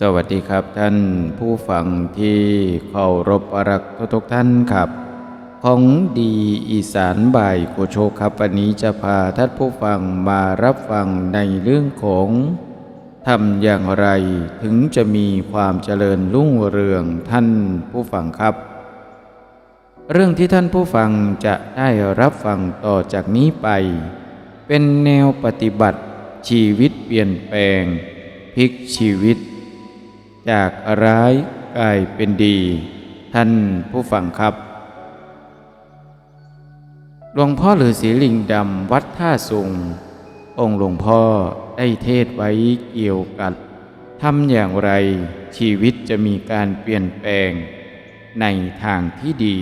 สวัสดีครับท่านผู้ฟังที่เคารพรักทุกท่านครับ ของดีอีสานบ่ายโกโชครับวันนี้จะพาท่านผู้ฟังมารับฟังในเรื่องของทำอย่างไรถึงจะมีความเจริญรุ่งเรืองท่านผู้ฟังครับ เรื่องที่ท่านผู้ฟังจะได้รับฟังต่อจากนี้ไป เป็นแนวปฏิบัติชีวิตเปลี่ยนแปลงพลิกชีวิต จากร้ายกลายเป็นดี ท่านผู้ฟังครับ หลวงพ่อหรือศีลิงดำวัดท่าสุง องค์หลวงพ่อได้เทศไว้เกี่ยวกับทำอย่างไรชีวิตจะมีการเปลี่ยนแปลงในทางที่ดี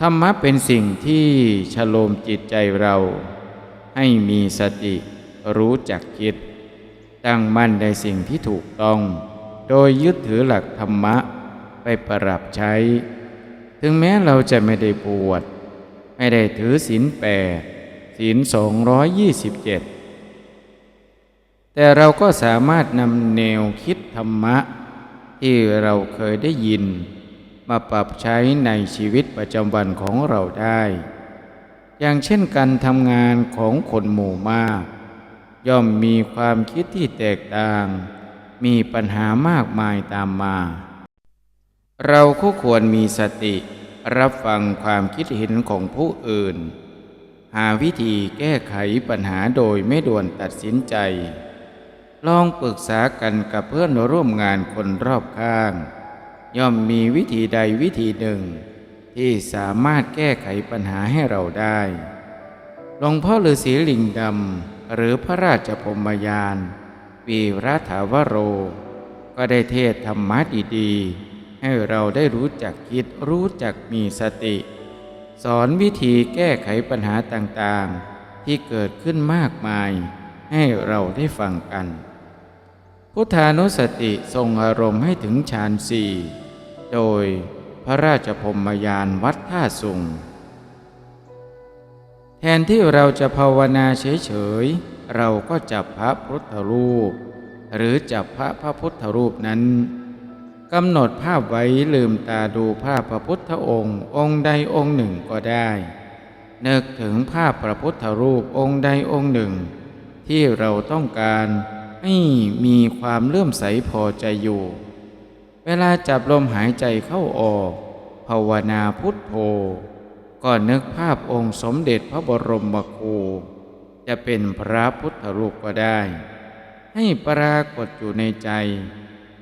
ธรรมะเป็นสิ่งที่ชโลมจิตใจเรา ให้มีสติรู้จักคิด ตั้งมั่นในสิ่งที่ถูกต้อง โดยยึดถือหลักธรรมะไปประรับใช้ ถึงแม้เราจะไม่ได้บวชไม่ได้ถือศีลแปดศีลสองร้อยยี่สิบเจ็ดแต่เราก็สามารถนำแนวคิดธรรมะ ที่เราเคยได้ยิน มาปรับใช้ในชีวิตประจำวันของเราได้ อย่างเช่นการทำงานของคนหมู่มาก ย่อมมีความคิดที่แตกต่าง มีปัญหามากมายตามมา เราก็ควรมีสติ รับฟังความคิดเห็นของผู้อื่น หาวิธีแก้ไขปัญหาโดยไม่ด่วนตัดสินใจ ลองปรึกษากันกับเพื่อนร่วมงานคนรอบข้าง ย่อมมีวิธีใดวิธีหนึ่ง ที่สามารถแก้ไขปัญหาให้เราได้หลวงพ่อฤาษีลิงดำ หรือพระราชพมยานวีรถาวโร ก็ได้เทศธรรมะดีๆ ให้เราได้รู้จักคิดรู้จักมีสติ สอนวิธีแก้ไขปัญหาต่างๆ ที่เกิดขึ้นมากมาย ให้เราได้ฟังกัน พุทธานุสติทรงอารมณ์ให้ถึงฌานสี่โดยพระราชพมยานวัดท่าสุง ทนที่เราจะภาวนาเฉยๆ เราก็จับพระพุทธรูป หรือจับพระพระพุทธรูปนั้นกำหนดภาพไว้ลืมตาดูภาพพระพุทธองค์ องค์ใดองค์หนึ่งก็ได้นึกถึงภาพพระพุทธรูปองค์ใดองค์หนึ่ง ที่เราต้องการให้มีความเลื่อมใสพอใจอยู่ เวลาจับลมหายใจเข้าออก ภาวนาพุทโธ ก็นึกภาพองค์สมเด็จพระบรมครูจะเป็นพระพุทธรูปก็ได้ ให้ปรากฏอยู่ในใจ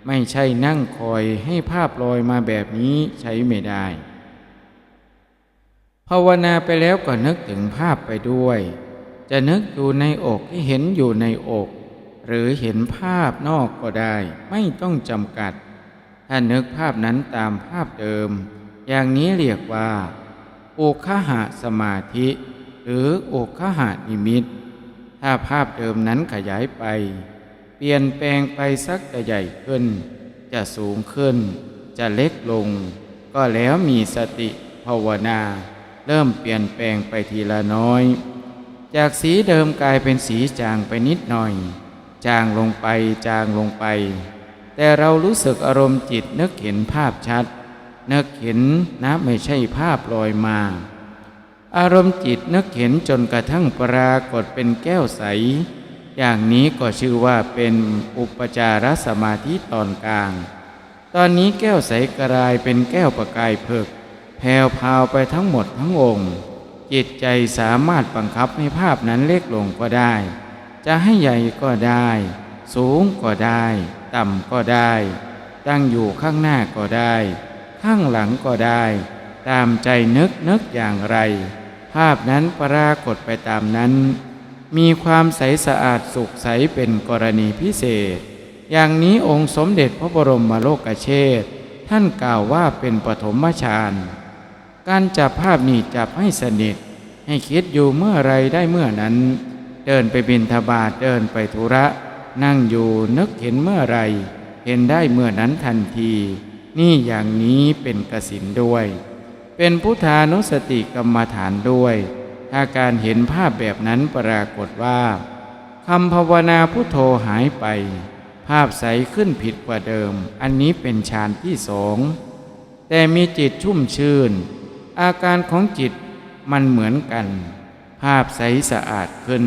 ไม่ใช่นั่งคอยให้ภาพลอยมาแบบนี้ใช้ไม่ได้ ภาวนาไปแล้วก็นึกถึงภาพไปด้วย จะนึกอยู่ในอกให้เห็นอยู่ในอก หรือเห็นภาพนอกก็ได้ ไม่ต้องจำกัด ถ้านึกภาพนั้นตามภาพเดิม อย่างนี้เรียกว่า โอคหะสมาธิ หรือโอคหะนิมิต ถ้าภาพเดิมนั้นขยายไป เปลี่ยนแปลงไปสักจะใหญ่ขึ้น จะสูงขึ้น จะเล็กลง ก็แล้วมีสติภาวนา เริ่มเปลี่ยนแปลงไปทีละน้อย จากสีเดิมกลายเป็นสีจางไปนิดหน่อย จางลงไปจางลงไป แต่เรารู้สึกอารมณ์จิตนึกเห็นภาพชัด นึกเห็นนะไม่ใช่ภาพลอยมา อารมณ์จิตนึกเห็นจนกระทั่งปรากฏเป็นแก้วใส อย่างนี้ก็ชื่อว่าเป็นอุปจารสมาธิตอนกลาง ตอนนี้แก้วใสกลายเป็นแก้วประกายเพิกแผ่วพาวไปทั้งหมดทั้งองค์จิตใจสามารถบังคับให้ภาพนั้นเล็กลงก็ได้ จะให้ใหญ่ก็ได้ สูงก็ได้ ต่ำก็ได้ ตั้งอยู่ข้างหน้าก็ได้ ข้างหลังก็ได้ ตามใจนึกนึกอย่างไร ภาพนั้นปรากฏไปตามนั้น มีความใสสะอาดสุขใสเป็นกรณีพิเศษ อย่างนี้องค์สมเด็จพระบรมโลกเชษฐ์ท่านกล่าวว่าเป็นปฐมฌานการจับภาพนี้จับให้สนิท ให้คิดอยู่เมื่อไรได้เมื่อนั้น เดินไปบินทบาทเดินไปธุระ นั่งอยู่นึกเห็นเมื่อไร เห็นได้เมื่อนั้นทันที นี่อย่างนี้เป็นกสินด้วย เป็นพุทธานุสติกรรมฐานด้วย ถ้าการเห็นภาพแบบนั้นปรากฏว่าคำภาวนาพุทโธหายไป ภาพใสขึ้นผิดกว่าเดิม อันนี้เป็นฌานที่สองแต่มีจิตชุ่มชื่น อาการของจิตมันเหมือนกัน ภาพใสสะอาดขึ้น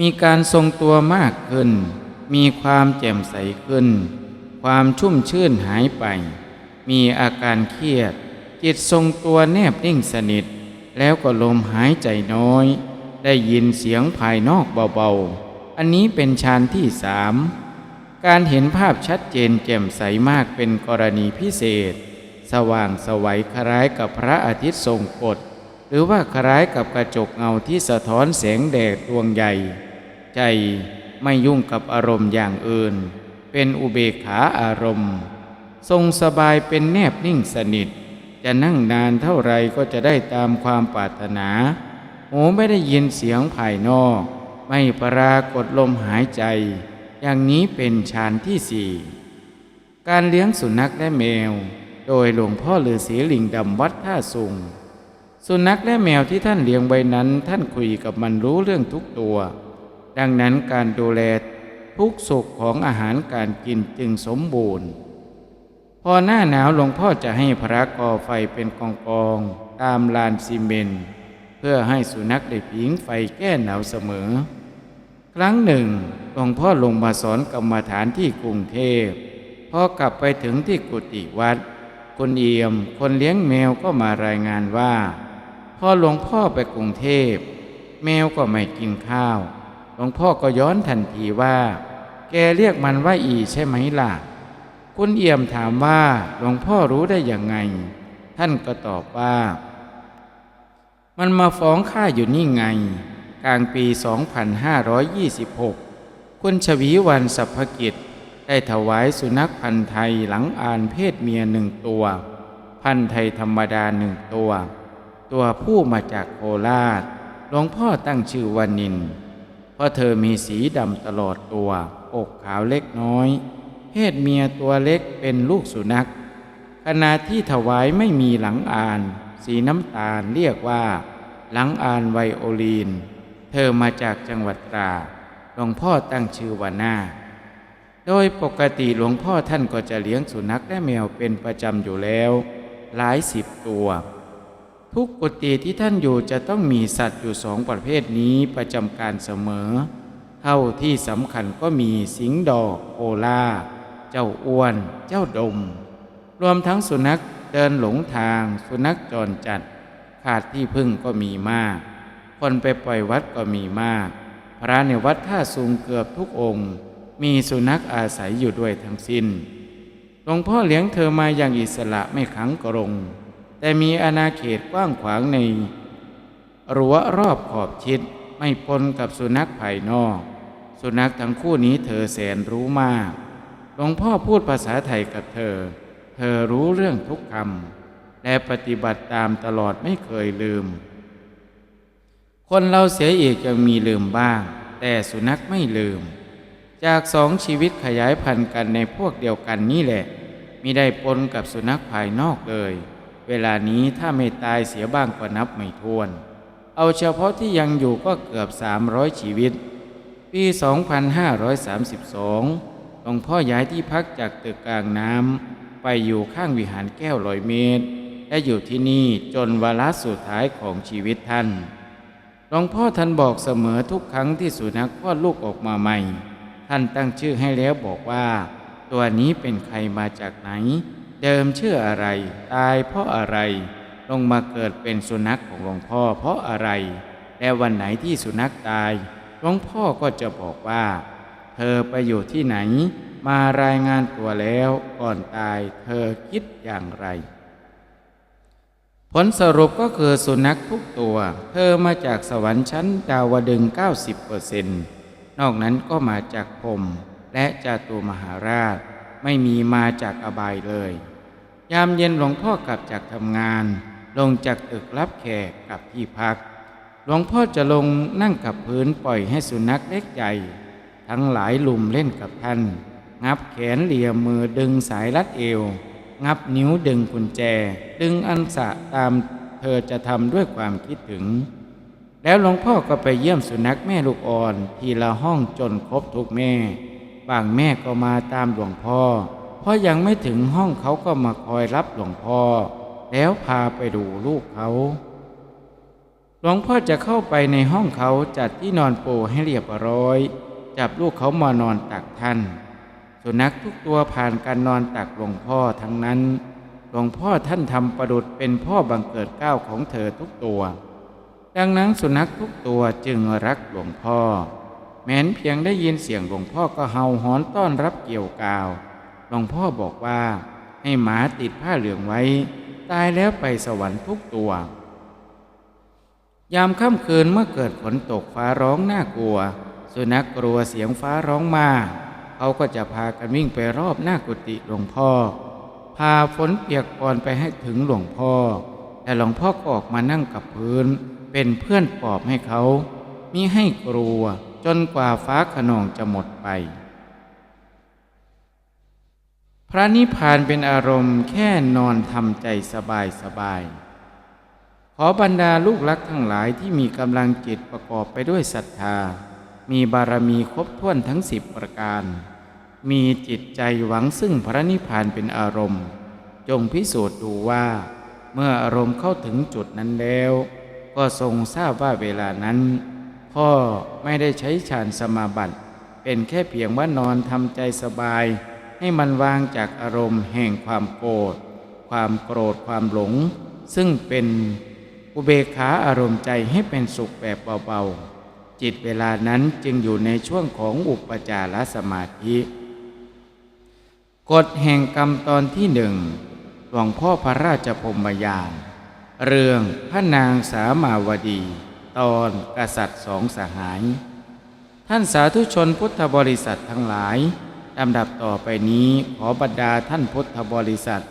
มีการทรงตัวมากขึ้น มีความแจ่มใสขึ้น ความชุ่มชื่นหายไป มีอาการเครียด จิตทรงตัวแนบนิ่งสนิท แล้วก็ลมหายใจน้อย ได้ยินเสียงภายนอกเบาๆ อันนี้เป็นฌานที่สามการเห็นภาพชัดเจนแจ่มใสมากเป็นกรณีพิเศษ สว่างสวัยคล้ายกับพระอาทิตย์ทรงกฎหรือว่าคล้ายกับกระจกเงาที่สะท้อนแสงแดดดวงใหญ่ ใจไม่ยุ่งกับอารมณ์อย่างอื่น เป็นอุเบกขาอารมณ์ ทรงสบายเป็นแนบนิ่งสนิท จะนั่งนานเท่าไรก็จะได้ตามความปรารถนาหูไม่ได้ยินเสียงภายนอก ไม่ปรากฏลมหายใจ อย่างนี้เป็นฌานที่สี่การเลี้ยงสุนัขและแมว โดยหลวงพ่อฤาษีลิงดำวัดท่าสุง สุนัขและแมวที่ท่านเลี้ยงไว้นั้น ท่านคุยกับมันรู้เรื่องทุกตัว ดังนั้นการดูแล ทุกสุขของอาหารการกินจึงสมบูรณ์ พอหน้าหนาวหลวงพ่อจะให้พระก่อไฟเป็นกองกองตามลานซีเมนเพื่อให้สุนัขได้ผิงไฟแก้หนาวเสมอ ครั้งหนึ่งหลวงพ่อลงมาสอนกรรมฐานที่กรุงเทพพอกลับไปถึงที่กุฏิวัดคุณเอี่ยม คนเลี้ยงแมวก็มารายงานว่า พอหลวงพ่อไปกรุงเทพ แมวก็ไม่กินข้าว หลวงพ่อก็ย้อนทันทีว่า แกเรียกมันว่าอีใช่ไหมล่ะ คุณเอี่ยมถามว่าหลวงพ่อรู้ได้อย่างไง ท่านก็ตอบว่า มันมาฟ้องข้าอยู่นี่ไง กลางปี 2526 คุณชวีวันสัพพกิจ ได้ถวายสุนัขพันธ์ไทยหลังอ่านเพศเมียหนึ่งตัว พันธ์ไทยธรรมดาหนึ่งตัว ตัวผู้มาจากโคราชหลวงพ่อตั้งชื่อว่านิน เพราะเธอมีสีดำตลอดตัว อกขาวเล็กน้อย เพศเมียตัวเล็กเป็นลูกสุนัขขณะที่ถวายไม่มีหลังอาน สีน้ำตาลเรียกว่า หลังอานไวโอลีน เธอมาจากจังหวัดตราหลวงพ่อตั้งชื่อว่านาโดยปกติหลวงพ่อท่านก็จะเลี้ยงสุนัขและแมวเป็นประจำอยู่แล้ว หลายสิบตัว ทุกกุฏิที่ท่านอยู่จะต้องมีสัตว์อยู่สองประเภทนี้ประจำการเสมอ เท่าที่สำคัญก็มีสิงห์ดอกโอลา เจ้าอ้วน เจ้าดม รวมทั้งสุนัขเดินหลงทาง สุนัขจรจัด ขาดที่พึ่งก็มีมาก คนไปปล่อยวัดก็มีมาก พระในวัดท่าสูงเกือบทุกองค์ มีสุนัขอาศัยอยู่ด้วยทั้งสิ้นหลวงพ่อเลี้ยงเธอมาอย่างอิสระไม่ขังกรงแต่มีอาณาเขตกว้างขวางในรั้วรอบขอบชิด ไม่ปนกับสุนัขภายนอก สุนัขทั้งคู่นี้เธอแสนรู้มาก หลวงพ่อพูดภาษาไทยกับเธอ เธอรู้เรื่องทุกคำและปฏิบัติตามตลอดไม่เคยลืม คนเราเสียอีกยังมีลืมบ้าง แต่สุนัขไม่ลืม จากสองชีวิตขยายพันธุ์กันในพวกเดียวกันนี่แหละมิได้ปนกับสุนัขภายนอกเลย เวลานี้ถ้าไม่ตายเสียบ้างก็นับไม่ถ้วน เอาเฉพาะที่ยังอยู่ก็เกือบ 300 ชีวิต ปี 2532 หลวงพ่อย้ายที่พักจากตึกกลางน้ำไปอยู่ข้างวิหารแก้วลอยเมตร และอยู่ที่นี่จนวาระสุดท้ายของชีวิตท่าน หลวงพ่อท่านบอกเสมอทุกครั้งที่สุนัขคลอดลูกออกมาใหม่ ท่านตั้งชื่อให้แล้วบอกว่า ตัวนี้เป็นใครมาจากไหน เดิมชื่ออะไร ตายเพราะอะไร ลงมาเกิดเป็นสุนัขของหลวงพ่อเพราะอะไร และวันไหนที่สุนัขตาย หลวงพ่อก็จะบอกว่า เธอไปอยู่ที่ไหน มารายงานตัวแล้วก่อนตายเธอคิดอย่างไร ผลสรุปก็คือสุนัขทุกตัว เธอมาจากสวรรค์ชั้นดาวดึง 90%นอกนั้นก็มาจากพรมและจาตุมหาราช ไม่มีมาจากอบายเลย ยามเย็นหลวงพ่อกลับจากทำงาน ลงจากตึกรับแขกกลับที่พัก หลวงพ่อจะลงนั่งกับพื้นปล่อยให้สุนัขเล็กใหญ่ ทั้งหลายลุมเล่นกับท่าน งับแขนเหลี่ยมมือดึงสายรัดเอว งับนิ้วดึงกุญแจ ดึงอันสะตามเธอจะทำด้วยความคิดถึง แล้วหลวงพ่อก็ไปเยี่ยมสุนัขแม่ลูกอ่อน ทีละห้องจนครบทุกแม่บบางแม่ก็มาตามหลวงพ่อ เพราะยังไม่ถึงห้องเขาก็มาคอยรับหลวงพ่อ แล้วพาไปดูลูกเขา หลวงพ่อจะเข้าไปในห้องเขาจัดที่นอนโปูให้เรียบร้อย จับลูกเขามานอนตักท่าน สุนัขทุกตัวผ่านการนอนตักหลวงพ่อทั้งนั้น หลวงพ่อท่านทำประดุษเป็นพ่อบังเกิดก้าวของเธอทุกตัว ดังนั้นสุนัขทุกตัวจึงรักหลวงพ่อ แม้นเพียงได้ยินเสียงหลวงพ่อก็เห่าหอนต้อนรับเกี่ยวกาว หลวงพ่อบอกว่าให้หมาติดผ้าเหลืองไว้ ตายแล้วไปสวรรค์ทุกตัว ยามค่ำคืนเมื่อเกิดฝนตกฟ้าร้องน่ากลัว สุนัขกลัวเสียงฟ้าร้องมา เขาก็จะพากันวิ่งไปรอบหน้ากุฏิหลวงพ่อ พาฝนเปียกปอนไปให้ถึงหลวงพ่อ แต่หลวงพ่อก็ออกมานั่งกับพื้น เป็นเพื่อนปอบให้เขามิให้กลัวจนกว่าฟ้าขนองจะหมดไป พระนิพพานเป็นอารมณ์แค่นอนทำใจสบายสบายๆขอบรรดาลูกรักทั้งหลายที่มีกำลังจิตประกอบไปด้วยศรัทธา มีบารมีครบถ้วนทั้งสิบประการ มีจิตใจหวังซึ่งพระนิพพานเป็นอารมณ์ จงพิสูจน์ดูว่า เมื่ออารมณ์เข้าถึงจุดนั้นแล้ว ก็ทรงทราบว่าเวลานั้น พ่อไม่ได้ใช้ฌานสมาบัติ เป็นแค่เพียงว่านอนทำใจสบาย ให้มันวางจากอารมณ์แห่งความโกรธ ความโกรธความหลง ซึ่งเป็นอุเบกขาอารมณ์ใจให้เป็นสุขแบบเบาๆ จิตเวลานั้นจึงอยู่ในช่วงของอุปจารสมาธิ กฎแห่งกรรมตอนที่หนึ่งหลวงพ่อพระราชพรมยาน เรื่องพระนางสามาวดี ตอนกษัตริย์สองสหาย ท่านสาธุชนพุทธบริษัททั้งหลาย ลำดับต่อไปนี้ขอบรรดาท่านพุทธบริษัท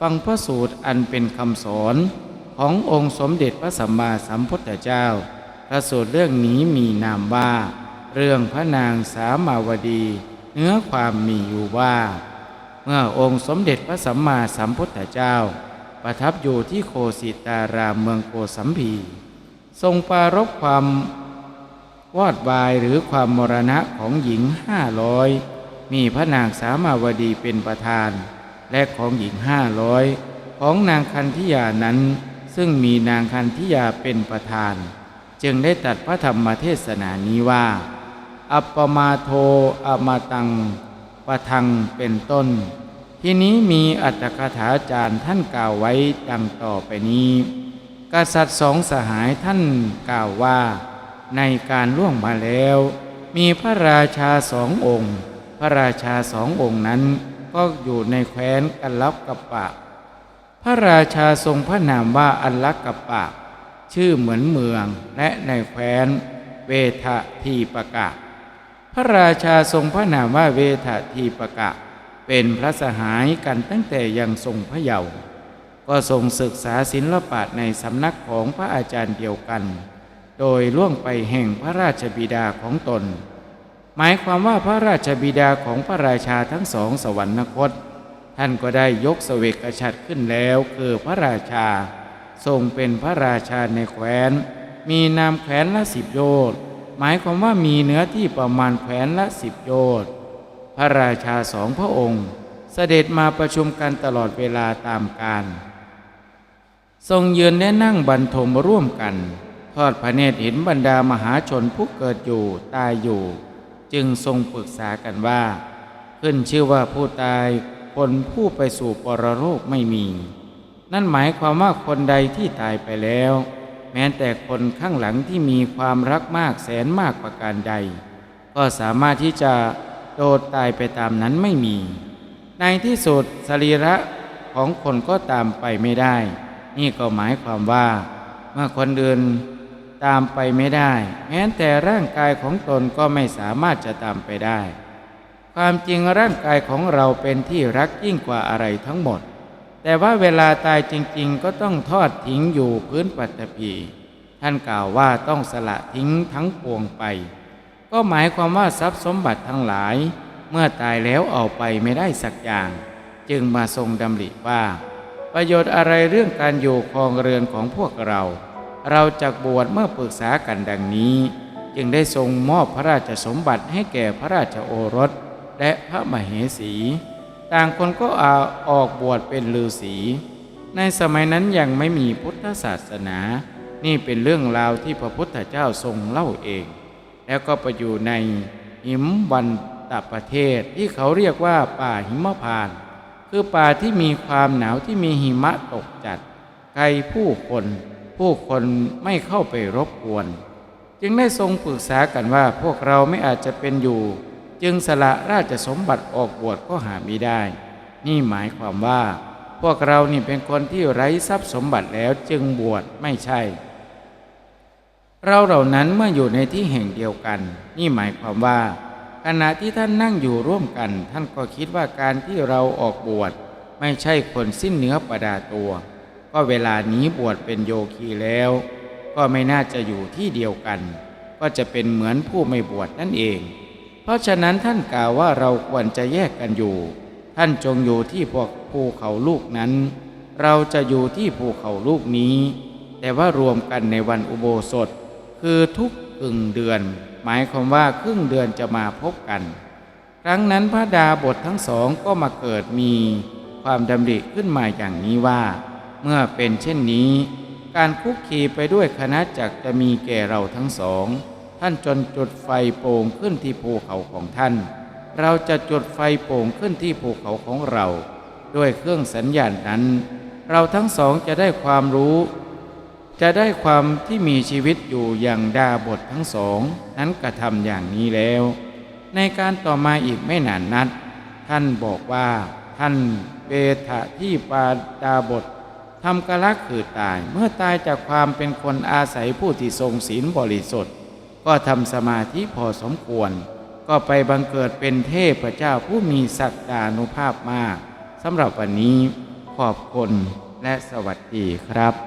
ฟังพระสูตรอันเป็นคำสอนขององค์สมเด็จพระสัมมาสัมพุทธเจ้า พระสูตรเรื่องนี้มีนามว่า เรื่องพระนางสามาวดี เนื้อความมีอยู่ว่า เมื่อองค์สมเด็จพระสัมมาสัมพุทธเจ้า ประทับอยู่ที่โคสิตารามเมืองโกสัมพี ทรงปรารบความวอดวายหรือความมรณะของหญิงห้าร้อย มีพระนางสามาวดีเป็นประธาน และของหญิงห้าร้อยของนางคันธิยานั้น ซึ่งมีนางคันธิยาเป็นประธาน จึงได้ตัดพระธรรมเทศนานี้ว่า อัปปมาโทอมาตังปะทังเป็นต้น ที่นี้มีอัตถคถาจารย์ท่านกล่าวไว้ดังต่อไปนี้กษัตริย์สองสหายท่านกล่าวว่า ในการล่วงมาแล้ว มีพระราชาสององค์ พระราชาสององค์นั้น ก็อยู่ในแคว้นกันลับกับปะ พระราชาทรงพระนามว่าอัลลักกับปะ ชื่อเหมือนเมืองและในแคว้น เวทะทีปะกะ พระราชาทรงพระนามว่าเวทะทีปะกะ เป็นพระสหายกันตั้งแต่ยังทรงพระเยาว์ก็ทรงศึกษาศิลปะในสำนักของพระอาจารย์เดียวกัน โดยล่วงไปแห่งพระราชบิดาของตน หมายความว่าพระราชบิดาของพระราชาทั้งสองสวรรคต ท่านก็ได้ยกเสวกฉัตรขึ้นแล้วคือพระราชา ทรงเป็นพระราชาในแคว้น มีนามแคว้นละสิบโยชน์หมายความว่ามีเนื้อที่ประมาณแคว้นละสิบโยชน์พระราชาสองพระองค์ เสด็จมาประชุมกันตลอดเวลาตามกาลทรงยืนและนั่งบรรทมร่วมกัน ทอดพระเนตรเห็นบรรดามหาชนผู้เกิดอยู่ตายอยู่ จึงทรงปรึกษากันว่า ขึ้นชื่อว่าผู้ตายคนผู้ไปสู่ปรโลกไม่มี นั่นหมายความว่าคนใดที่ตายไปแล้ว แม้แต่คนข้างหลังที่มีความรักมากแสนมากประการใด ก็สามารถที่จะโดดตายไปตามนั้นไม่มี ในที่สุดสรีระของคนก็ตามไปไม่ได้ นี่ก็หมายความว่า เมื่อคนอื่น ตามไปไม่ได้ แม้แต่ร่างกายของตนก็ไม่สามารถจะตามไปได้ ความจริงร่างกายของเราเป็นที่รักยิ่งกว่าอะไรทั้งหมด แต่ว่าเวลาตายจริง ๆ ก็ต้องทอดทิ้งอยู่พื้นปัตภีท่านกล่าวว่าต้องสละทิ้งทั้งปวงไป ก็หมายความว่าทรัพย์สมบัติทั้งหลาย เมื่อตายแล้วเอาไปไม่ได้สักอย่าง จึงมาทรงดำริว่า ประโยชน์อะไรเรื่องการอยู่ครองเรือนของพวกเรา เราจากบวชเมื่อปรึกษากันดังนี้ จึงได้ทรงมอบพระราชสมบัติให้แก่พระราชโอรสและพระมเหสี ต่างคนก็อาออกบวชเป็นฤาษีในสมัยนั้นยังไม่มีพุทธศาสนา นี่เป็นเรื่องราวที่พระพุทธเจ้าทรงเล่าเอง แล้วก็ไปอยู่ในหิมวันตประเทศที่เขาเรียกว่าป่าหิมพาน คือป่าที่มีความหนาวที่มีหิมะตกจัดไกลผู้คน ผู้คนไม่เข้าไปรบกวน จึงได้ทรงปรึกษากันว่าพวกเราไม่อาจจะเป็นอยู่ จึงสละราชสมบัติออกบวชก็หาไม่ได้ นี่หมายความว่า พวกเรานี่เป็นคนที่ไร้ทรัพย์สมบัติแล้วจึงบวชไม่ใช่ เราเหล่านั้นเมื่ออยู่ในที่แห่งเดียวกัน นี่หมายความว่า ขณะที่ท่านนั่งอยู่ร่วมกัน ท่านก็คิดว่าการที่เราออกบวชไม่ใช่คนสิ้นเนื้อประดาตัว ก็เวลานี้บวชเป็นโยคีแล้ว ก็ไม่น่าจะอยู่ที่เดียวกัน ก็จะเป็นเหมือนผู้ไม่บวชนั่นเอง เพราะฉะนั้นท่านกล่าวว่าเราควรจะแยกกันอยู่ ท่านจงอยู่ที่พวกภูเขาลูกนั้น เราจะอยู่ที่ภูเขาลูกนี้ แต่ว่ารวมกันในวันอุโบสถ คือทุกครึ่งเดือน หมายความว่าครึ่งเดือนจะมาพบกัน ครั้งนั้นพระดาบททั้งสองก็มาเกิดมีความดำริขึ้นมาอย่างนี้ว่า เมื่อเป็นเช่นนี้ การคุกคีไปด้วยคณะจักจะมีแก่เราทั้งสอง ท่านจนจุดไฟโป่งขึ้นที่ภูเขาของท่าน เราจะจุดไฟโป่งขึ้นที่ภูเขาของเรา ด้วยเครื่องสัญญาณนั้น เราทั้งสองจะได้ความรู้ จะได้ความที่มีชีวิตอยู่อย่างดาบททั้งสอง นั้นกระทำอย่างนี้แล้ว ในการต่อมาอีกไม่นานนัด ท่านบอกว่าท่านเปทะที่ปาดาบท ทำกะลักคือตาย เมื่อตายจากความเป็นคนอาศัยผู้ที่ทรงศีลบริสุทธิ์ ก็ทำสมาธิพอสมควร ก็ไปบังเกิดเป็นเทพเจ้าผู้มีศักดานุภาพมากสำหรับวันนี้ขอบคุณและสวัสดีครับ